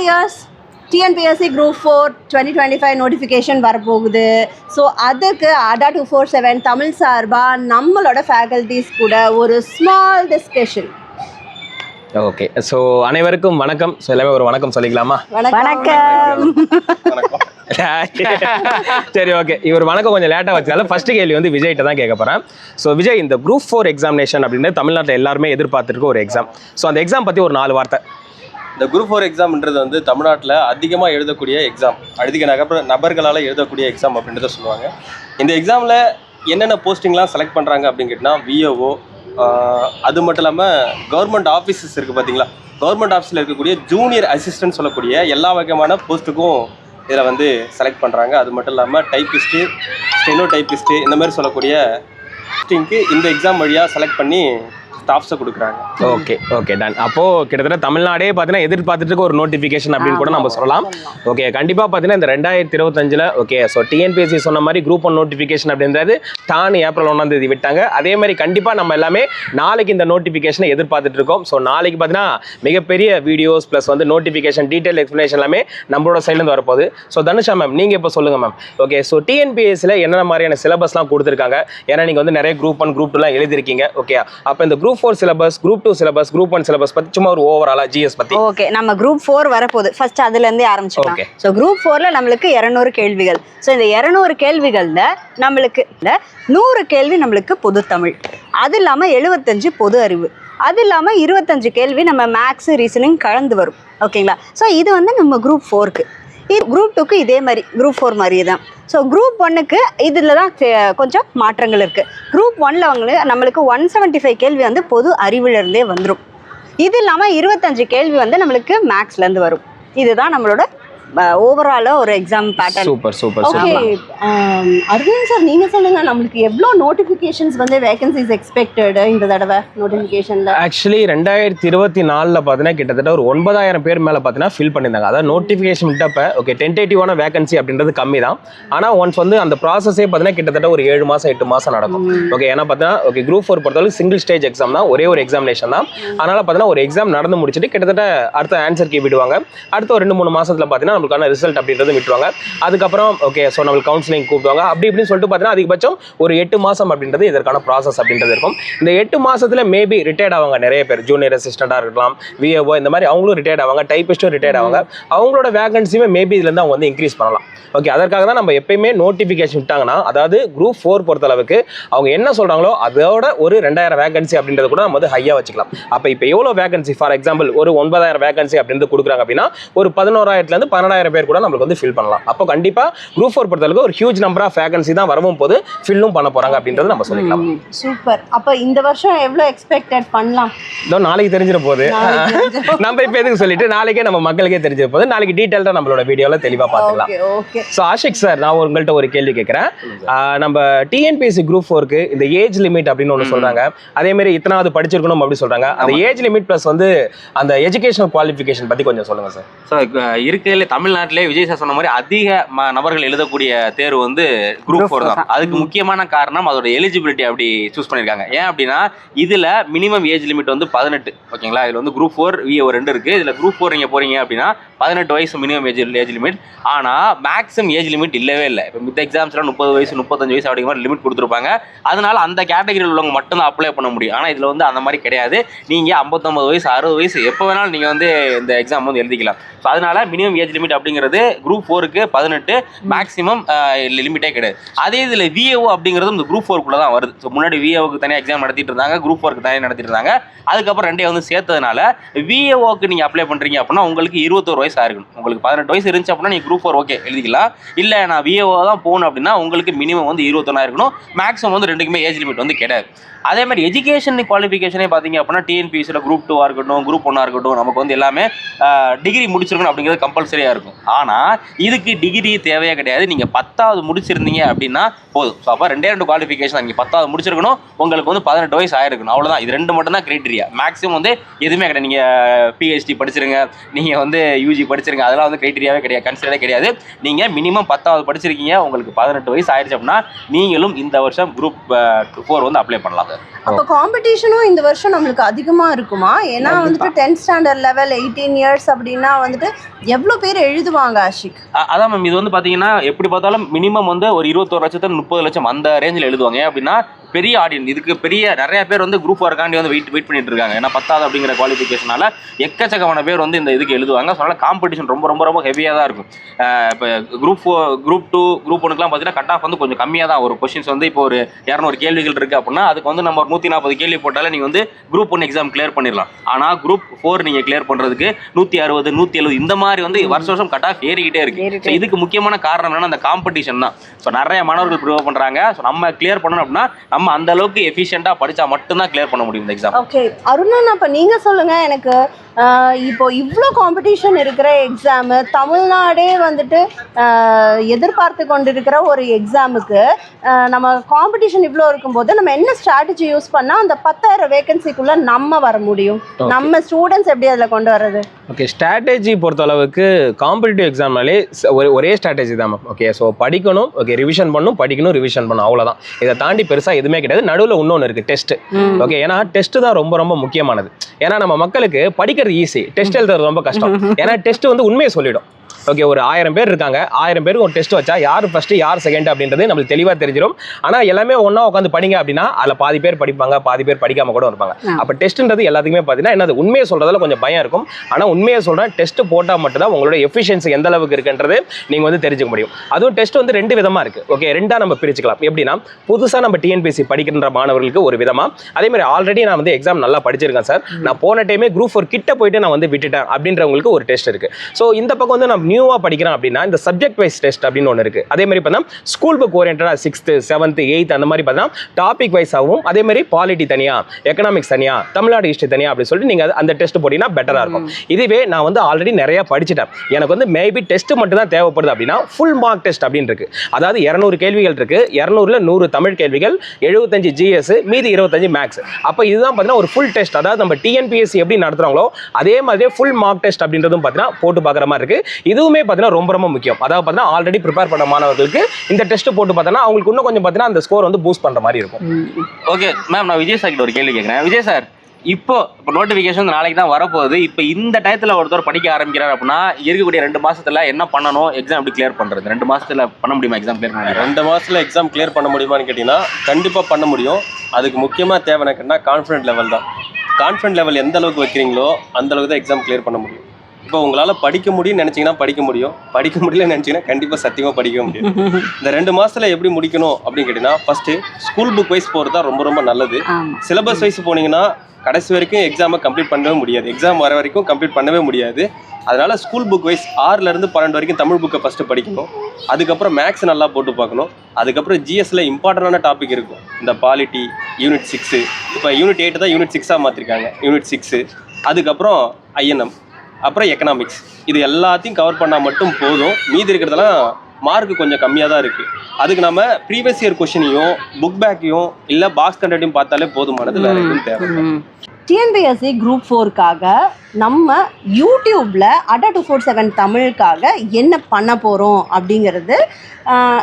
All years TNPSC group four twenty twenty five notification வரப்போகுது. So அதுக்கு அடா two four seven Tamil சார்பாக நம்மளோட ஃபேக்கல்டிஸ் கூட ஒரு ஸ்மால் டிஸ்கஷன் ஓகே ஸோ அனைவருக்கும் வணக்கம். ஸோ எல்லாமே ஒரு வணக்கம் சொல்லிக்கலாமா? வணக்கம். சரி ஓகே இவர் வணக்கம் கொஞ்சம் லேட்டாக வச்சதால ஃபர்ஸ்ட் கேள்வி வந்து விஜய்கிட்ட தான் கேட்க போகிறேன் ஸோ விஜய் இந்த குரூப் ஃபோர் எக்ஸாமினேஷன் அப்படின்னு தமிழ்நாட்டில் எல்லாருமே எதிர்பார்த்துருக்க ஒரு எக்ஸாம் ஸோ அந்த எக்ஸாம் பற்றி ஒரு நாலு வார்த்தை. இந்த குரூப் ஃபோர் எக்ஸாம்ன்றது வந்து தமிழ்நாட்டில் அதிகமாக எழுதக்கூடிய எக்ஸாம் அதிக நகர் நபர்களால் எழுதக்கூடிய எக்ஸாம் அப்படின்றத சொல்லுவாங்க. இந்த எக்ஸாமில் என்னென்ன போஸ்டிங்லாம் செலக்ட் பண்ணுறாங்க அப்படின்னு கேட்டால் விஓஓ அது மட்டும் இல்லாமல் கவர்மெண்ட் ஆஃபீஸஸ் இருக்குது பார்த்தீங்களா? கவர்மெண்ட் ஆஃபீஸில் இருக்கக்கூடிய ஜூனியர் அசிஸ்டன்ட் சொல்லக்கூடிய எல்லா வகையான போஸ்ட்டுக்கும் இதில் வந்து செலக்ட் பண்ணுறாங்க அது மட்டும் இல்லாமல் டைப்பிஸ்ட்டு ஸ்டெனோ டைப்பிஸ்ட்டு இந்த மாதிரி சொல்லக்கூடிய போஸ்டிங்க்கு இந்த எக்ஸாம் வழியாக செலக்ட் பண்ணி ஸ்டாஃப்ஸை கொடுக்குறாங்க. ஓகே ஓகே டன் அப்போ கிட்டத்தட்ட தமிழ்நாடே பார்த்தீங்கன்னா எதிர்பார்த்துட்டு ஒரு நோட்டிஃபிகேஷன் அப்படின்னு கூட நம்ம சொல்லலாம். ஓகே கண்டிப்பாக பார்த்தீங்கன்னா இந்த ரெண்டாயிரத்தி இருபத்தஞ்சில் ஓகே ஸோ டிஎன்பிஎஸ்சி சொன்ன மாதிரி குரூப் ஒன் நோட்டிஃபிகேஷன் அப்படின்றது தான் ஏப்ரல் ஒன்றாம் தேதி விட்டாங்க. அதே மாதிரி கண்டிப்பாக நம்ம எல்லாமே நாளைக்கு இந்த நோட்டிஃபிகேஷனை எதிர்பார்த்துட்டு இருக்கோம் ஸோ நாளைக்கு பார்த்தீங்கன்னா மிகப்பெரிய வீடியோஸ் ப்ளஸ் வந்து நோட்டிஃபிகேஷன் டீட்டெயில் எக்ஸ்ப்ளனேஷன் எல்லாமே நம்மளோட சைட்லேருந்து வரப்போகுது. ஸோ தனுஷா மேம் நீங்கள் இப்போ சொல்லுங்கள் மேம் ஓகே ஸோ டிஎன்பிஎஸ்சியில் என்னென்ன மாதிரியான சிலபஸ்லாம் கொடுத்துருக்காங்க? ஏன்னா நீங்கள் வந்து நிறைய குரூப் ஒன் குரூப் டூலாம் எழுதிருக்கீங்க ஓகே அப்போ இந்த group four syllabus group two syllabus group one syllabus பற்றி சும்மா ஒரு ஓவராலாக ஜிஎஸ் பற்றி ஓகே நம்ம குரூப் ஃபோர் வரப்போகுது. ஃபர்ஸ்ட் அதுலேருந்தே ஆரம்பிச்சுக்கலாம். Okay. ஸோ குரூப் ஃபோரில் நம்மளுக்கு இரநூறு கேள்விகள். ஸோ இந்த இரநூறு கேள்விகளில் நம்மளுக்கு நூறு கேள்வி நம்மளுக்கு பொது தமிழ். அது இல்லாமல் எழுபத்தஞ்சு பொது அறிவு. அது இல்லாமல் இருபத்தஞ்சு கேள்வி நம்ம மேக்ஸு ரீசனிங் கலந்து வரும். ஓகேங்களா ஸோ இது வந்து நம்ம குரூப் ஃபோருக்கு குரூப் டூக்கு இதே மாதிரி குரூப் ஃபோர் மாதிரியே தான். ஸோ குரூப் ஒன்னுக்கு இதில் தான் கொஞ்சம் மாற்றங்கள் இருக்குது குரூப் ஒன்ல அவங்க நம்மளுக்கு ஒன் செவன்ட்டி ஃபைவ் கேள்வி வந்து பொது அறிவிலிருந்தே வந்துடும் இது இல்லாமல் இருபத்தஞ்சு கேள்வி வந்து நம்மளுக்கு மேக்ஸ்லேருந்து வரும். இதுதான் நம்மளோட ஓவராலாக ஒரு exam pattern super super okay Aravind sir நீங்க சொல்லுங்க நம்மளுக்கு எவ்வளோ நோட்டிஃபிகேஷன்ஸ் வந்து வேகன்சிஸ் எக்ஸ்பெக்டட் இந்த தடவை நோட்டிஃபிகேஷன்ல ஆக்சுவலி ரெண்டாயிரத்தி இருபத்தி நாலில் பார்த்தீங்கன்னா கிட்டத்தட்ட ஒரு ஒன்பதாயிரம் பேர் மேலே பார்த்தீங்கன்னா ஃபில் பண்ணியிருந்தாங்க. அதாவது நோட்டிஃபிகேஷன் விட்டப்ப ஓகே டென்டேட்டிவான வேகன்சி அப்படின்றது கம்மி தான் ஆனால் ஒன்ஸ் வந்து அந்த ப்ராசஸே பார்த்தீங்கன்னா கிட்டத்தட்ட ஒரு ஏழு மாதம் எட்டு மாதம் நடக்கும். ஓகே ஏன்னா பார்த்தீங்கன்னா ஓகே குரூப் ஃபோர் பொறுத்தவரைக்கும் சிங்கிள் ஸ்டேஜ் எக்ஸாம் தான் ஒரே ஒரு எக்ஸாமினேஷன் தான். அதனால் பார்த்தீங்கன்னா ஒரு எக்ஸாம் நடந்து முடிச்சுட்டு கிட்டத்தட்ட அடுத்த ஆன்சர் கீ விடுவாங்க. அடுத்த ஒரு ரெண்டு மூணு மாசத்துல பார்த்தீங்கன்னா நம்மளுக்கான ரிசல்ட் அப்படின்றது விட்டுருவாங்க. அதுக்கப்புறம் ஓகே ஸோ நம்மளுக்கு கவுன்சிலிங் கூப்பிடுவாங்க. அப்படி இப்படின்னு சொல்லிட்டு பார்த்தீங்கன்னா அதிகபட்சம் ஒரு எட்டு மாதம் அப்படின்றது இதற்கான ப்ராசஸ் அப்படின்றது இருக்கும். இந்த எட்டு மாதத்தில் மேபி ரிட்டையர்ட் ஆவாங்க நிறைய பேர். ஜூனியர் அசிஸ்டண்டாக இருக்கலாம் விஏஓ இந்த மாதிரி அவங்களும் ரிட்டையர்ட் ஆவாங்க டைப்பிஸ்ட்டும் ரிட்டையர்ட் ஆவாங்க. அவங்களோட வேகன்சியுமே மேபி இதுலேருந்து அவங்க வந்து இன்க்ரீஸ் பண்ணலாம். ஓகே அதற்காக தான் நம்ம எப்பயுமே நோட்டிஃபிகேஷன் விட்டாங்கன்னா அதாவது குரூப் ஃபோர் பொறுத்தளவுக்கு அவங்க என்ன சொல்கிறாங்களோ அதோட ஒரு ரெண்டாயிரம் வேகன்சி அப்படின்றது கூட நம்ம வந்து ஹையாக வச்சுக்கலாம். அப்போ இப்போ எவ்வளோ வேகன்சி ஃபார் எக்ஸாம்பிள் ஒரு ஒன்பதாயிரம் வேகன்சி அப்படின்றது கொடுக்குறாங்க அப்படின்னா ஒரு பதினோராயிரத்துலேருந்து பன்னெண்டாயிரம் பேர் கூட நம்மளுக்கு வந்து ஃபில் பண்ணலாம். அப்போ கண்டிப்பாக குரூப் ஃபோர் பொறுத்தளவுக்கு ஒரு ஹியூஜ் நம்பர் ஆஃப் வேகன்சி தான் வரவும் போது ஃபில்லும் பண்ண போகிறாங்க அப்படின்றது நம்ம சொல்லிக்கலாம். சூப்பர் அப்ப இந்த வருஷம் எவ்வளோ எக்ஸ்பெக்டட் பண்ணலாம்? இதோ நாளைக்கு தெரிஞ்சிட போகுது நம்ம இப்போ எதுக்கு சொல்லிட்டு நாளைக்கே நம்ம மக்களுக்கே தெரிஞ்சிட போகுது நாளைக்கு டீட்டெயில்டாக நம்மளோட வீடியோவில் தெளிவாக பார்த்துக்கலாம். Okay okay so Ashik sir நான் உங்கள்கிட்ட ஒரு கேள்வி கேட்குறேன் நம்ம டிஎன்பிஎஸ்சி குரூப் ஃபோருக்கு இந்த ஏஜ் லிமிட் அப்படின்னு ஒன்று சொல்கிறாங்க அதே மாதிரி இத்தனாவது படிச்சிருக்கணும் அப்படி சொல்கிறாங்க அந்த ஏஜ் லிமிட் ப்ளஸ் வந்து அந்த எஜுகேஷனல் குவாலிஃபிகேஷன் பற்றி கொஞ்சம் சொல்லுங்கள் சார் ஸோ இருக்கையில தமிழ்நாட்டிலே விஜய் சார் சொன்ன மாதிரி அதிக நபர்கள் எழுதக்கூடிய தேர்வு வந்து குரூப் ஃபோர் தான். அதுக்கு முக்கியமான காரணம் அதோட எலிஜிபிலிட்டி அப்படி சூஸ் பண்ணியிருக்காங்க. ஏன் அப்படின்னா இதுல மினிமம் ஏஜ் லிமிட் வந்து பதினெட்டு. ஓகேங்களா? இதுல வந்து குரூப் ஃபோர் விஏ ரெண்டு இருக்கு. இதுல குரூப் ஃபோர் நீங்க போறீங்க அப்படின்னா பதினெட்டு வயசு மினிமம் ஏஜ் ஏஜ் லிமிட் ஆனால் மேக்ஸிமம் ஏஜ் லிமிட் இல்லவே இல்லை. இப்போ மித்த எக்ஸாம்ஸ்லாம் முப்பது வயசு முப்பத்தஞ்சு வயசு அப்படிங்கிற மாதிரி லிமிட் கொடுத்துருப்பாங்க. அதனால அந்த கேட்டகரியில் உள்ளவங்க மட்டும் தான் அப்ளை பண்ண முடியும். ஆனால் இதில் வந்து அந்த மாதிரி கிடையாது. நீங்கள் ஐம்பத்தொம்பது வயசு அறுபது வயசு எப்போ வேணாலும் நீங்கள் வந்து இந்த எக்ஸாம் வந்து எழுதிக்கலாம். ஸோ அதனால மினிமம் ஏஜ் லிமிட் அப்படிங்கிறது குரூப் ஃபோருக்கு பதினெட்டு மேக்ஸிமம் லிமிட்டே கிடையாது. அதே இதில் விஏஓ அப்படிங்கிறது இந்த குரூப் ஃபோருக்குள்ளே தான் வருது. ஸோ முன்னாடி விஏஓக்கு தனியாக எக்ஸாம் நடத்திட்டு இருந்தாங்க குரூப் ஃபோருக்கு தனியாக நடத்திட்டு இருந்தாங்க. அதுக்கப்புறம் ரெண்டே வந்து சேர்த்ததுனால விஏஓக்கு நீங்கள் அப்ளை பண்ணுறீங்க அப்படின்னா உங்களுக்கு இருபத்தோரு வயசு ஆயிருக்கணும் உங்களுக்கு பதினெட்டு வயசு இருந்துச்சு அப்படின்னா நீ குரூப் ஃபோர் ஓகே எழுதிக்கலாம். இல்லை நான் விஏஓ தான் போகணும் அப்படின்னா உங்களுக்கு மினிமம் வந்து இருபத்தொன்னா இருக்கணும். மேக்ஸிமம் வந்து ரெண்டுக்குமே ஏஜ் லிமிட் வந்து கிடையாது. அதே மாதிரி எஜுகேஷன் குவாலிஃபிகேஷனே பார்த்தீங்க அப்படின்னா டிஎன்பிஎஸ்சியில் குரூப் டூவாக இருக்கட்டும் குரூப் ஒன்னாக இருக்கட்டும் நமக்கு வந்து எல்லாமே டிகிரி முடிச்சிருக்கணும் அப்படிங்கிறது கம்பல்சரியாக இருக்கும். ஆனால் இதுக்கு டிகிரி தேவையே கிடையாது. நீங்கள் பத்தாவது முடிச்சிருந்தீங்க அப்படின்னா போதும். ஸோ அப்போ ரெண்டே ரெண்டு குவாலிஃபிகேஷன் நீங்கள் பத்தாவது முடிச்சிருக்கணும் உங்களுக்கு வந்து பதினெட்டு வயசு ஆயிருக்கணும். அவ்வளோதான் இது ரெண்டு மட்டும் தான் கிரைட்டீரியா மேக்ஸிமம் வந்து எதுவுமே கிடையாது. நீங்கள் பிஹெச்டி படிச்சிருங்க நீங்கள் வந்து யூஜி படிச்சிருங்க அதெல்லாம் வந்து கிரைட்டீரியாவே கிடையாது. கன்சிடரே கிடையாது. நீங்கள் மினிமம் பத்தாவது படிச்சிருக்கீங்க உங்களுக்கு பதினெட்டு வயசு ஆயிடுச்சு அப்படின்னா நீங்களும் இந்த வருஷம் குரூப் ஃபோர் வந்து அப்ளை பண்ணலாம். அப்போ காம்படிஷனும் இந்த வருஷம் நம்மளுக்கு அதிகமா இருக்குமா? ஏன்னா வந்துட்டு tenth standard level eighteen years அப்படின்னா வந்துட்டு எவ்வளோ பேர் எழுதுவாங்க ஆஷிக்? அதான் மேம் இது வந்து பாத்தீங்கன்னா எப்படி பார்த்தாலும் மினிமம் வந்து ஒரு இருபத்தோரு லட்சத்து முப்பது லட்சம் அந்த ரேஞ்சில் எழுதுவாங்க. அப்படின்னா பெரிய ஆடியன்ஸ் இதுக்கு பெரிய நிறைய பேர் வந்து குரூப் ஒர்க்காண்டி வந்து வெயிட் வெயிட் பண்ணிட்டு இருக்காங்க. ஏன்னா பத்தாவது அப்படிங்கிற குவாலிஃபிகேஷனால எக்கச்சக்கமான பேர் வந்து இந்த இதுக்கு எழுதுவாங்க. அதனால காம்படிஷன் ரொம்ப ரொம்ப ரொம்ப ஹெவியாக தான் இருக்கும். இப்போ குரூப் குரூப் டூ குரூப் ஒனுக்குலாம் பார்த்தீங்கன்னா கட் ஆஃப் வந்து கொஞ்சம் கம்மியாக தான் ஒரு கொஸ்டின்ஸ் வந்து இப்போ ஒரு இரநூறு கேள்விகள் இருக்கு அப்படின்னா அதுக்கு வந்து நம்ம ஒரு நூற்றி நாற்பது கேள்வி போட்டாலே நீங்கள் வந்து குரூப் ஒன் எக்ஸாம் கிளியர் பண்ணிடலாம். ஆனால் குரூப் ஃபோர் நீங்கள் கிளியர் பண்ணுறதுக்கு நூற்றி அறுபது நூற்றி எழுபது இந்த மாதிரி வந்து வருஷம் வருஷம் கட் ஆஃப் ஏறிக்கிட்டே இருக்கு. இதுக்கு முக்கியமான காரணம் என்னன்னா அந்த காம்படிஷன் தான். ஸோ நிறைய மாணவர்கள் ப்ரிவ் பண்ணுறாங்க ஸோ நம்ம கிளியர் பண்ணணும் அப்படின்னா நம்ம அந்த அளவுக்கு எஃபிஷியண்டாக படிச்சா மட்டும்தான் கிளியர் பண்ண முடியும் இந்த எக்ஸாம் ஓகே அருணன் அப்போ நீங்க சொல்லுங்க. எனக்கு இப்போ இவ்வளோ காம்படிஷன் இருக்கிற எக்ஸாமு தமிழ்நாடே வந்துட்டு எதிர்பார்த்து கொண்டிருக்கிற ஒரு எக்ஸாமுக்கு நம்ம காம்படிஷன் இவ்வளோ இருக்கும்போது நம்ம என்ன ஸ்ட்ராட்டஜி யூஸ் பண்ணால் அந்த பத்தாயிரம் வேகன்சிக்குள்ள நம்ம வர முடியும்? நம்ம ஸ்டூடெண்ட்ஸ் எப்படி அதில் கொண்டு வர்றது? ஓகே ஸ்ட்ராட்டஜி பொறுத்த அளவுக்கு காம்படிட்டிவ் எக்ஸாம்னாலே ஒரு ஒரே ஸ்ட்ராட்டஜி தான் மேம் ஓகே ஸோ படிக்கணும் ஓகே ரிவிஷன் பண்ணணும் படிக்கணும் ரிவிஷன் பண்ணணும் அவ்வளோதான் இதை தாண்டி பெருசாக எதுவுமே கிடையாது. நடுவில் இன்னொன்று இருக்குது டெஸ்ட் ஓகே ஏன்னா டெஸ்ட் தான் ரொம்ப ரொம்ப முக்கியமானது. ஏன்னா நம்ம மக்களுக்கு படிக்கிறது ஈஸி டெஸ்ட் எழுதுறது ரொம்ப கஷ்டம். ஏன்னா டெஸ்ட் வந்து உண்மையை சொல்லிடும். ஓகே ஒரு ஆயிரம் பேர் இருக்காங்க. ஆயிரம் பேருக்கு ஒரு டெஸ்ட் வச்சா யார் ஃபர்ஸ்ட் யார் செகண்ட் அப்படின்றது நம்மளுக்கு தெளிவாக தெரிஞ்சிடும் ஆனால் எல்லாமே ஒன்றா உட்காந்து படிங்க அப்படின்னா அதில் பாதி பேர் படிப்பாங்க பாதி பேர் படிக்காம கூட இருப்பாங்க. அப்போ டெஸ்ட்ன்றது எல்லாத்துக்குமே பார்த்தீங்கன்னா என்னது உண்மையை சொல்றதுல கொஞ்சம் பயம் இருக்கும். ஆனால் உண்மையை சொல்கிறேன் டெஸ்ட் போட்டால் மட்டும்தான் உங்களோட எஃபிஷியன்சி எந்த அளவுக்கு இருக்குன்றது நீங்கள் வந்து தெரிஞ்சுக்க முடியும். அதுவும் டெஸ்ட் வந்து ரெண்டு விதமாக இருக்குது ஓகே ரெண்டாக நம்ம பிரிச்சுக்கலாம். எப்படின்னா புதுசாக நம்ம டிஎன்பிஎஸ்சி படிக்கின்ற மாணவர்களுக்கு ஒரு விதமாக அதே மாதிரி ஆல்ரெடி நான் வந்து எக்ஸாம் நல்லா படிச்சிருக்கேன் சார் நான் போன டைமே குரூப் ஃபோர் கிட்ட போயிட்டு நான் வந்து விட்டுட்டேன் அப்படின்றவங்களுக்கு ஒரு டெஸ்ட் இருக்குது ஸோ இந்த பக்கம் வந்து நான் நியூவாக படிக்கிறேன் அப்படின்னா இந்த சப்ஜெக்ட் வைஸ் டெஸ்ட் அப்படின்னு ஒன்று இருக்குது அதே மாதிரி பார்த்தா ஸ்கூல் புக் ஓரியன்டாக சிக்ஸ்த்து செவன்த்து எயித் அந்த மாதிரி பார்த்தா டாபிக் வைஸாகவும் அதே மாதிரி பாலிட்டி தனியாக எக்கனாமிக்ஸ் தனியாக தமிழ்நாடு ஹிஸ்ட்ரி தனியாக அப்படி சொல்லிட்டு நீங்கள் அந்த டெஸ்ட் போட்டிங்கன்னா பெட்டராக இருக்கும். இதுவே நான் வந்து ஆல்ரெடி நிறைய படிச்சிட்டேன். எனக்கு வந்து மேபி டெஸ்ட் மட்டும் தான் தேவைப்படுது அப்படின்னா ஃபுல் மார்க் டெஸ்ட் அப்படின்னு இருக்கு. அதாவது இரநூறு கேள்விகள் இருக்கு. இரநூறுல நூறு தமிழ் கேள்விகள் எழுபத்தஞ்சு ஜிஎஸ் மீதி இருபத்தஞ்சு மேக்ஸ் அப்போ இதுதான் பார்த்தீங்கன்னா ஒரு ஃபுல் டெஸ்ட் அதாவது நம்ம டிஎன்பிஎஸ்சி எப்படி நடத்துறாங்களோ அதே மாதிரியே ஃபுல் மார்க் டெஸ்ட் அப்படின்றதும் பார்த்தீங்கன்னா போட்டு பார்க்குற மாதிரி இருக்கு. இதுவுமே பார்த்தீங்கன்னா ரொம்ப ரொம்ப முக்கியம். அதாவது பார்த்தீங்கன்னா ஆல்ரெடி ப்ரிப்பேர் பண்ண மாணவர்களுக்கு இந்த டெஸ்ட் போட்டு பார்த்தோன்னா அவங்களுக்கு இன்னும் கொஞ்சம் பார்த்தீங்கன்னா அந்த ஸ்கோர் வந்து பூஸ்ட் பண்ணுற மாதிரி இருக்கும். ஓகே மேம் நான் விஜய் சார் கிட்ட ஒரு கேள்வி கேட்குறேன் விஜய் சார் இப்போ இப்போ நோட்டிஃபிகேஷன் நாளைக்கு தான் வரப்போகுது. இப்போ இந்த டயத்தில் ஒருத்தர் படிக்க ஆரம்பிக்கிறார் அப்படின்னா இருக்கக்கூடிய ரெண்டு மாசத்துல என்ன பண்ணணும்? எக்ஸாம் எப்படி கிளியர் பண்றது? ரெண்டு மாசத்துல பண்ண முடியுமா எக்ஸாம் கிளியர் பண்ண? ரெண்டு மாசத்துல எக்ஸாம் கிளியர் பண்ண முடியுமான்னு கேட்டிங்கன்னா கண்டிப்பாக பண்ண முடியும். அதுக்கு முக்கியமாக தேவை எனக்குன்னா கான்ஃபிடென்ட் லெவல் தான். கான்ஃபிடென்ட் லெவல் எந்த அளவுக்கு வைக்கிறீங்களோ அந்த அளவுக்கு தான் எக்ஸாம் கிளியர் பண்ண முடியும். இப்போ உங்களால் படிக்க முடியும்னு நினச்சிங்கன்னா படிக்க முடியும். படிக்க முடியலன்னு நினச்சிங்கன்னா கண்டிப்பாக சத்தியமாக படிக்க முடியும். இந்த ரெண்டு மாசத்துல எப்படி முடிக்கணும் அப்படின்னு கேட்டிங்கன்னா ஃபஸ்ட்டு ஸ்கூல் புக் வைஸ் போகிறது தான் ரொம்ப ரொம்ப நல்லது. சிலபஸ் வைஸ் போனீங்கன்னா கடைசி வரைக்கும் எக்ஸாமை கம்ப்ளீட் பண்ணவே முடியாது. எக்ஸாம் வர வரைக்கும் கம்ப்ளீட் பண்ணவே முடியாது. அதனால ஸ்கூல் புக் வைஸ் ஆறுல இருந்து பன்னெண்டு வரைக்கும் தமிழ் புக்கை ஃபர்ஸ்ட் படிக்கணும். அதுக்கப்புறம் மேக்ஸ் நல்லா போட்டு பார்க்கணும். அதுக்கப்புறம் ஜிஎஸ்ல இம்பார்ட்டண்டான டாபிக் இருக்கும். இந்த பாலிட்டி யூனிட் சிக்ஸு இப்போ யூனிட் எயிட் தான் யூனிட் சிக்ஸாக மாற்றிருக்காங்க யூனிட் சிக்ஸு அதுக்கப்புறம் ஐஎன்எம் அப்புறம் எக்கனாமிக்ஸ் இது எல்லாத்தையும் கவர் பண்ணால் மட்டும் போதும். மீதி இருக்கிறதெல்லாம் மார்க் கொஞ்சம் கம்மியாக தான் இருக்குது அதுக்கு நம்ம ப்ரீவியஸ் இயர் கொஷினையும் புக் பேக்கையும் இல்லை பாக்ஸ் கண்டென்ட்டையும் பார்த்தாலே போதுமானது வேற எதுவும் தேவை. டிஎன்பிஎஸ்சி குரூப் ஃபோருக்காக நம்ம யூடியூப்ல அடா டூ ஃபோர் செவன் தமிழுக்காக என்ன பண்ண போகிறோம் அப்படிங்கிறது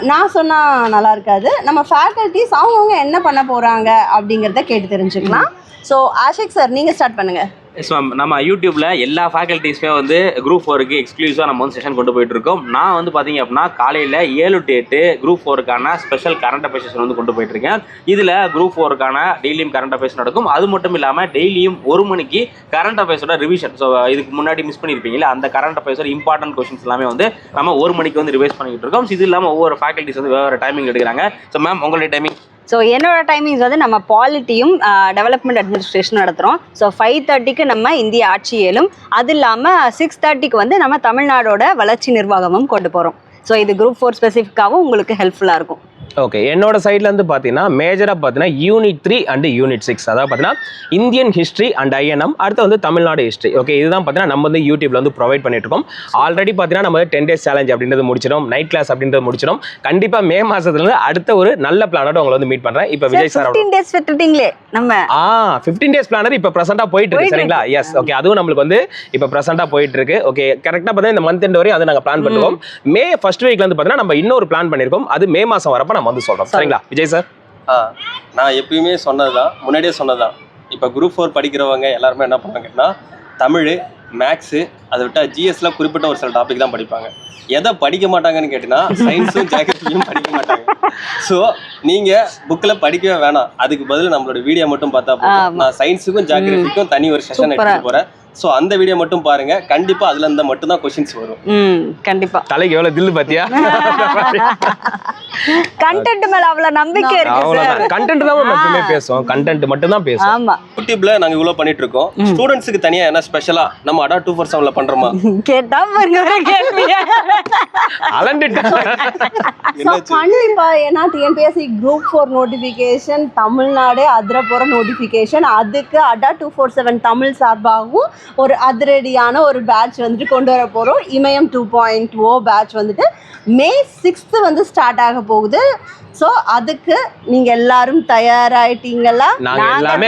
நான் சொன்னால் நல்லா இருக்காது. நம்ம ஃபேக்கல்ட்டிஸ் அவங்கவுங்க என்ன பண்ண போகிறாங்க அப்படிங்கிறத கேட்டு தெரிஞ்சுக்கலாம். ஸோ ஆஷிக் சார் நீங்கள் ஸ்டார்ட் பண்ணுங்கள் எஸ் மேம் நம்ம யூடியூப்ல எல்லா ஃபேக்கல்ட்டிஸுமே வந்து குரூப் ஃபோருக்கு எக்ஸ்க்ளூசிவாக நம்ம வந்து செஷன் கொண்டு போயிட்டு இருக்கோம். நான் வந்து பார்த்தீங்க அப்படின்னா காலையில் ஏழு டு எட்டு குரூப் ஃபோருக்கான ஸ்பெஷல் கரண்ட் அஃபேர்ஸ் செஷன் வந்து கொண்டு போயிட்டு இருக்கேன். இதில் குரூப் ஃபோருக்கான டெய்லியும் கரண்ட் அஃபேர்ஸ் நடக்கும். அது மட்டும் இல்லாமல் டெய்லியும் ஒரு மணிக்கு கரண்ட் அஃபேர்ஸோட ரிவிஷன் ஸோ இதுக்கு முன்னாடி மிஸ் பண்ணியிருப்பீங்களா அந்த கரண்ட் அஃபேர்ஸோட இம்பார்ட்டன்ட் கொஸ்டின்ஸ் எல்லாமே வந்து நம்ம ஒரு மணிக்கு வந்து ரிவைஸ் பண்ணிக்கிட்டு இருக்கோம். இது இல்லாமல் ஒவ்வொரு ஃபேக்கல்ட்டிஸ் வந்து வேறு டைமிங் எடுக்கிறாங்க. ஸோ மேம் உங்களுடைய டைமிங் ஸோ என்னோட டைமிங்ஸ் வந்து நம்ம பாலிட்டியும் டெவலப்மெண்ட் அட்மினிஸ்ட்ரேஷன் நடத்துகிறோம் ஸோ ஃபைவ் தேர்ட்டிக்கு நம்ம இந்திய ஆட்சியலும் அது இல்லாமல் சிக்ஸ் தேர்ட்டிக்கு வந்து நம்ம தமிழ்நாடோட வளர்ச்சி நிர்வாகமும் கொண்டு போகிறோம் ஸோ இது குரூப் ஃபோர் ஸ்பெசிஃபிக்காகவும் உங்களுக்கு ஹெல்ப்ஃபுல்லாக இருக்கும். ஓகே என்னோட சைட்ல இருந்து பார்த்தீங்கன்னா மேஜராக பார்த்தீங்கன்னா unit three and unit six அதாவது பார்த்தீங்கன்னா இந்தியன் ஹிஸ்ட்ரி அண்ட் ஐஎன்எம் அடுத்து வந்து தமிழ்நாடு ஹிஸ்ட்ரி ஓகே இதுதான் பார்த்தீங்கன்னா நம்ம வந்து யூடியூப்ல வந்து ப்ரொவைட் பண்ணிட்டு இருக்கோம் ஆல்ரெடி பார்த்தீங்கன்னா நம்ம டென் டேஸ் சேலஞ்ச் அப்படின்றது முடிச்சிடும். நைட் கிளாஸ் அப்படின்றது முடிச்சிடும். கண்டிப்பாக மே மாசத்துல இருந்து அடுத்த ஒரு நல்ல பிளானோட உங்களை வந்து மீட் பண்றேன். இப்போ விஜய் சார் டேஸ் விட்டுட்டீங்களே நம்ம. ஆ ஃபிஃப்டீன் டேஸ் பிளானர் இப்போ ப்ரெசென்ட்டாக போயிட்டு இருக்கு சரிங்களா? எஸ் ஓகே அதுவும் நம்மளுக்கு வந்து இப்போ ப்ரெசென்ட்டாக போயிட்டு இருக்கு ஓகே கரெக்டாக பார்த்தீங்கன்னா இந்த மந்த் எண்ட் வரையும் அதை நாங்கள் பிளான் பண்ணுவோம் மே. ஃபர்ஸ்ட் வீக்ல வந்து பார்த்தீங்கன்னா நம்ம இன்னொரு பிளான் பண்ணியிருக்கோம் அது மே மாசம் வரப்ப நம்ம வந்து சொல்றோம் சரிங்களா? விஜய் சார்? ஆ நான் எப்பயுமே சொன்னதுதான். முன்னாடியே சொன்னதுதான். இப்போ குரூப் ஃபோர் படிக்கிறவங்க எல்லாருமே என்ன பண்ணுவாங்க கேட்டினா தமிழ் மேக்ஸு அதை விட்டா ஜிஎஸ்ல குறிப்பிட்ட ஒரு சில டாபிக் தான் படிப்பாங்க. எதை படிக்க மாட்டாங்கன்னு கேட்டினா சயின்ஸும் ஜாகிரபியும் படிக்க மாட்டாங்க. ஸோ நீங்கள் புக்கில் படிக்கவே வேணாம். அதுக்கு பதில் நம்மளோட வீடியோ மட்டும் பார்த்தா போதும். நான் சயின்ஸுக்கும் ஜாகிரபிக்கும் தனி ஒரு செஷன். எடுத்துட்டு போகிறேன் ஸோ அந்த வீடியோ மட்டும் பாருங்க. கண்டிப்பா அதுல இருந்தா மட்டும்தான் கொஸ்டின்ஸ் வரும். ம் கண்டிப்பா. தலைக்கு எவ்வளவு தில்லு பாத்தியா? கண்டென்ட் மேல அவ்வளவு நம்பிக்கை இருக்கு சார் அவ்வளவுதான் கண்டென்ட் தான் நம்ம எப்பவுமே பேசுவோம். கண்டென்ட் மட்டும் தான் பேசுவோம். ஆமா. யூடியூப்ல நாங்க இவ்வளவு பண்ணிட்டு இருக்கோம். ஸ்டூடெண்ட்ஸுக்கு தனியா என்ன ஸ்பெஷலா நம்ம அடா டூ ஃபோர் செவன்ல பண்றோமா? கேட்டா பாருங்க ஒரு கேள்விய கண்டிப்பா ஏன்னா TNPSC group four notification Tamil Nadu அதிர போகிற நோட்டிஃபிகேஷன் அதுக்கு அடா டூ ஃபோர் செவன் தமிழ் சார்பாகவும் ஒரு அதிரடியான ஒரு பேட்ச் வந்துட்டு கொண்டு வர போகிறோம் Imayam two point O batch வந்துட்டு மே சிக்ஸ்த்து வந்து ஸ்டார்ட் ஆக போகுது. ஸோ அதுக்கு நீங்க எல்லாரும் தயாராயிட்டீங்களா? நாங்க எல்லாமே.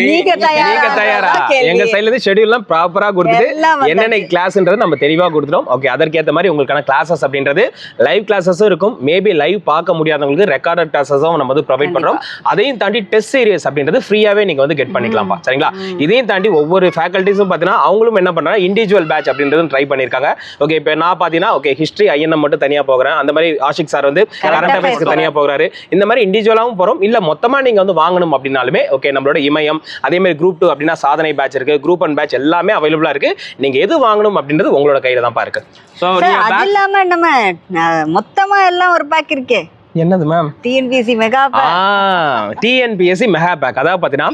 நீங்க தயாரா? எங்க சைடுல இருந்து ஷெட்யூல் எல்லாம் ப்ராப்பரா கொடுத்துட்டு. என்னென்ன கிளாஸ்ன்றது நம்ம தெளிவா கொடுத்துட்டோம். ஓகே அதற்கேற்ற மாதிரி உங்களுக்கான கிளாஸஸ் அப்படின்றது லைவ் கிளாஸஸும் இருக்கும். மேபி லைவ் பார்க்க முடியாதவங்களுக்கு ரெக்கார்டட் கிளாஸஸும் நம்ம வந்து ப்ரொவைட் பண்றோம். அதையும் தாண்டி டெஸ்ட் சீரியஸ் அப்படின்றது ஃப்ரீயாவே நீங்க வந்து கெட் பண்ணிக்கலாம்ப்பா. சரிங்களா? இதையும் தாண்டி ஒவ்வொரு ஃபேக்கல்ட்டிஸும் பார்த்தீங்கன்னா அவங்களும் என்ன பண்றாங்க இண்டிவிஜுவல் பேட்ச் அப்படின்றதும் ட்ரை பண்ணிருக்காங்க ஓகே இப்போ நான் பார்த்தீங்கன்னா ஓகே ஹிஸ்ட்ரி ஐஎன்எம் மட்டும் தனியா போகிறேன். அந்த மாதிரி ஆஷிக் சார் வந்து கரண்ட் அஃபேர்ஸ்க்கு தனியா போகிறாரு இந்த மாதிரி இண்டிவிஜுவலாகவும் போறோம். இல்ல மொத்தமா நீங்க வந்து வாங்கணும் அப்படின்னாலுமே ஓகே நம்மளோட இமயம் அதே மாதிரி குரூப் டூ அப்படின்னா சாதனை பேட்ச் இருக்கு குரூப் ஒன் பேட்ச் எல்லாமே அவைலபிளா இருக்கு. நீங்க எது வாங்கணும் அப்படின்றது உங்களோட கையில தான் இருக்கு ஸோ சார் நீங்க அது back- இல்லாம நம்ம அஹ், மொத்தமா எல்லாம் ஒரு பேக் இருக்கே. என்னது ma'am TNPC mega TNPSC mega pack அதாவது பார்த்தீங்கன்னா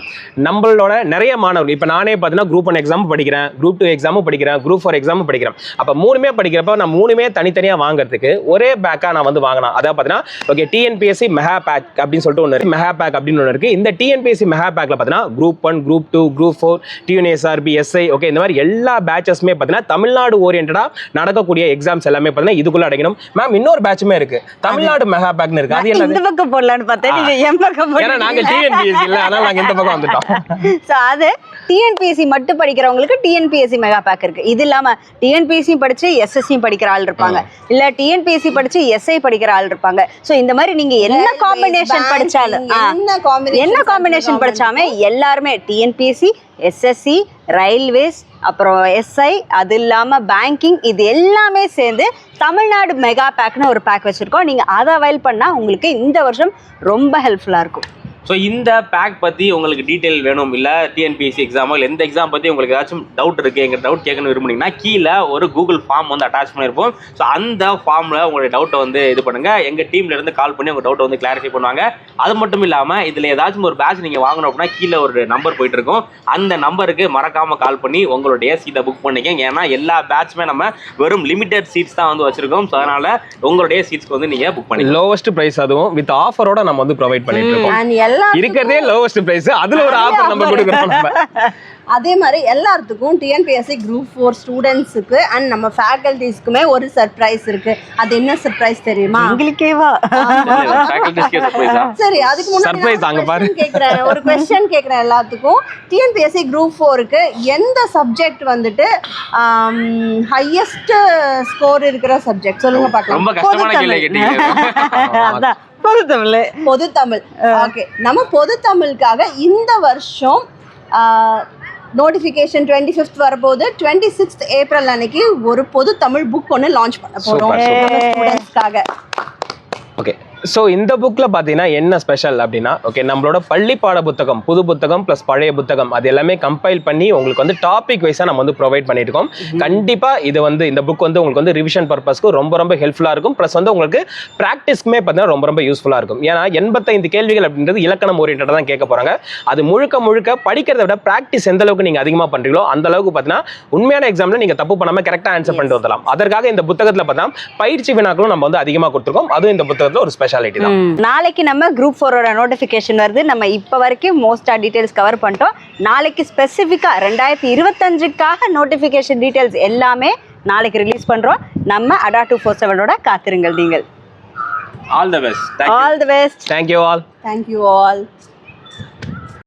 நம்மளோட நிறைய மாணவர்கள் இப்போ நானே பார்த்தீங்கன்னா குரூப் ஒன் எக்ஸாம் படிக்கிறேன் குரூப் டூ எக்ஸாமும் படிக்கிறேன் குரூப் ஃபோர் எக்ஸாமும் படிக்கிறேன். அப்போ மூணுமே படிக்கிறப்ப நான் மூணுமே தனித்தனியாக வாங்குறதுக்கு ஒரே பேக்காக நான் வந்து வாங்கினேன் அதாவது பார்த்தீங்கன்னா ஓகே டிஎன்பிஎஸ்சி மெகா பேக் அப்படின்னு சொல்லிட்டு ஒன்று மெகா பேக் அப்படின்னு ஒன்று இருக்குது இந்த டிஎன்பிஎஸ்சி மெகா பேக்கில் பார்த்தீங்கன்னா group one group two group four TNUSRB SI okay இந்த மாதிரி எல்லா பேச்சஸுமே பார்த்தீங்கன்னா தமிழ்நாடு ஓரியன்டாக நடக்கக்கூடிய எக்ஸாம்ஸ் எல்லாமே பார்த்தீங்கன்னா இதுக்குள்ள அடங்கணும் மேம் இன்னொரு பேட்சுமே இருக்கு. தமிழ்நாடு மெகா பேக்னு இருக்கு? அது என்னது இந்த பக்கம் போடலான்னு பார்த்தேன். நீங்க என் பக்கம் ஏன்னா நாங்க. டிஎன்பிஎஸ்சி இல்ல அதனால நாங்க இந்த பக்கம் வந்துட்டோம். ஸோ அது டிஎன்பிஎஸ்சி மட்டும் படிக்கிறவங்களுக்கு டிஎன்பிஎஸ்சி மெகா பேக் இருக்கு. இது இல்லாம டிஎன்பிஎஸ்சி படிச்சு எஸ்எஸ்சி படிக்கிற ஆள் இருப்பாங்க. இல்ல டிஎன்பிஎஸ்சி படிச்சு எஸ்ஐ படிக்கிற ஆள் இருப்பாங்க. ஸோ இந்த மாதிரி நீங்க என்ன காம்பினேஷன் படிச்சாலும் என்ன என்ன காம்பினேஷன் படிச்சாமே எல்லாருமே டிஎன்பிஎஸ்சி எஸ்எஸ்சி ரயில்வேஸ் அப்புறம் எஸ்ஐ அது இல்லாமல் பேங்கிங் இது எல்லாமே சேர்ந்து தமிழ்நாடு மெகா பேக்னு ஒரு பேக் வச்சுருக்கோம். நீங்கள் அதை அவைல் பண்ணால் உங்களுக்கு இந்த வருஷம் ரொம்ப ஹெல்ப்ஃபுல்லாக இருக்கும். ஸோ இந்த பேக் பற்றி உங்களுக்கு டீட்டெயில் வேணும் இல்லை? டிஎன்பிஎஸ்சி எக்ஸாமோ இல்லை எந்த எக்ஸாம் பற்றி உங்களுக்கு ஏதாச்சும் டவுட் இருக்குது எங்கள் டவுட் கேட்கணும் விரும்புனீங்கன்னா கீழே ஒரு கூகுள் ஃபார்ம் வந்து அட்டாச் பண்ணியிருப்போம். ஸோ அந்த ஃபார்மில் உங்களுடைய டவுட்டை வந்து இது பண்ணுங்கள் எங்கள் டீம்ல இருந்து கால் பண்ணி உங்கள் டவுட்டை வந்து கிளாரிஃபை பண்ணுவாங்க. அது மட்டும் இல்லாமல் இதில் ஏதாச்சும் ஒரு பேட்ச் நீங்கள் வாங்கணும் அப்படின்னா கீழே ஒரு நம்பர் போயிட்டு இருக்கும். அந்த நம்பருக்கு மறக்காமல் கால் பண்ணி உங்களுடைய சீட்டை புக் பண்ணிக்கங்க. ஏன்னா எல்லா பேட்சுமே நம்ம வெறும் லிமிடெட் சீட்ஸ் தான் வந்து வச்சிருக்கோம். ஸோ அதனால் உங்களுடைய சீட்ஸ்க்கு வந்து நீங்கள் புக் பண்ணிக்கலாம் லோவஸ்ட் பிரைஸ் அதுவும் வித் ஆஃபரோட நம்ம வந்து ப்ரொவைட் பண்ணிட்டு இருக்கோம். எல்லா இருக்கிறதே லோவஸ்ட் பிரைஸ் அதுல ஒரு ஆஃபர் நம்ம கொடுக்குறோம் நம்ம. அதே மாதிரி எல்லாத்துக்கும் டிஎன்பிஎஸ்சி குரூப் ஃபோர் ஸ்டூடெண்ட்ஸுக்கு அண்ட் நம்ம ஃபேக்கல்டிஸ்க்குமே ஒரு சர்ப்ரைஸ் இருக்கு. அது என்ன சர்ப்ரைஸ் தெரியுமா? உங்களுக்கேவா சரி அதுக்கு முன்னாடி Surprise, நான் அங்க ஒரு கொஸ்டின் கேக்குறேன் எல்லாத்துக்கும். டிஎன்பிஎஸ்சி குரூப் ஃபோருக்கு எந்த சப்ஜெக்ட் வந்துட்டு ஹையஸ்ட் ஸ்கோர் இருக்கிற சப்ஜெக்ட் சொல்லுங்க பார்க்கலாம். ரொம்ப கஷ்டமான கேள்வி கேட்டீங்க அதான் பொருத்தமில்ல பொது தமிழ் ஓகே நம்ம பொது தமிழுக்காக இந்த வருஷம் நோட்டிஃபிகேஷன் டுவெண்ட்டி ஃபிஃப்த் வரப்போகுது டுவெண்ட்டி சிக்ஸ்த் ஏப்ரல் அன்னைக்கு ஒரு பொது தமிழ் புக் ஒன்று லான்ச் பண்ண போகிறோம். ஸ்டூடெண்ட்ஸ்க்காக ஓகே ஸோ இந்த புக்கில் பார்த்தீங்கன்னா என்ன ஸ்பெஷல் அப்படின்னா ஓகே நம்மளோட பள்ளி பாட புத்தகம் புது புத்தகம் ப்ளஸ் பழைய புத்தகம் அது எல்லாமே கம்பைல் பண்ணி உங்களுக்கு வந்து டாபிக் வைஸாக நம்ம வந்து ப்ரொவைட் பண்ணியிருக்கோம். கண்டிப்பாக இது வந்து இந்த புக் வந்து உங்களுக்கு வந்து ரிவிஷன் பர்பஸ்க்கு ரொம்ப ரொம்ப ஹெல்ப்ஃபுல்லாக இருக்கும். ப்ளஸ் வந்து உங்களுக்கு ப்ராக்டிஸ்க்குமே பார்த்தீங்கன்னா ரொம்ப ரொம்ப யூஸ்ஃபுல்லாக இருக்கும். ஏன்னா எண்பத்தைந்து கேள்விகள் அப்படின்றது இலக்கணம் ஓரியன்டாக தான் கேட்க போகிறாங்க அது முழுக்க முழுக்க படிக்கிறத விட ப்ராக்டிஸ் எந்த அளவுக்கு நீங்கள் அதிகமாக பண்ணுறீங்களோ அந்த அளவுக்கு பார்த்தீங்கன்னா உண்மையான எக்ஸாமில் நீங்கள் தப்பு பண்ணாமல் கரெக்டாக ஆன்சர் பண்ணிட்டு வரலாம் அதற்காக இந்த புத்தகத்தில் பார்த்தீங்கன்னா பயிற்சி வினாக்களும் நம்ம வந்து அதிகமாக கொடுத்துருக்கோம். அதுவும் இந்த புத்தகத்தில் ஒரு ஸ்பெஷாலிட்டி தான். நாளைக்கு நம்ம குரூப் ஃபோரோட நோட்டிஃபிகேஷன் வருது. நம்ம இப்போ வரைக்கும் மோஸ்ட்டாக டீட்டெயில்ஸ் கவர் பண்ணிட்டோம். நாளைக்கு ஸ்பெசிஃபிக்காக ரெண்டாயிரத்தி இருபத்தஞ்சுக்காக நோட்டிஃபிகேஷன் டீட்டெயில்ஸ் எல்லாமே நாளைக்கு ரிலீஸ் பண்ணுறோம் நம்ம அடா டூ ஃபோர் செவனோட காத்திருங்கள் நீங்கள். All the best all the best thank you all thank you all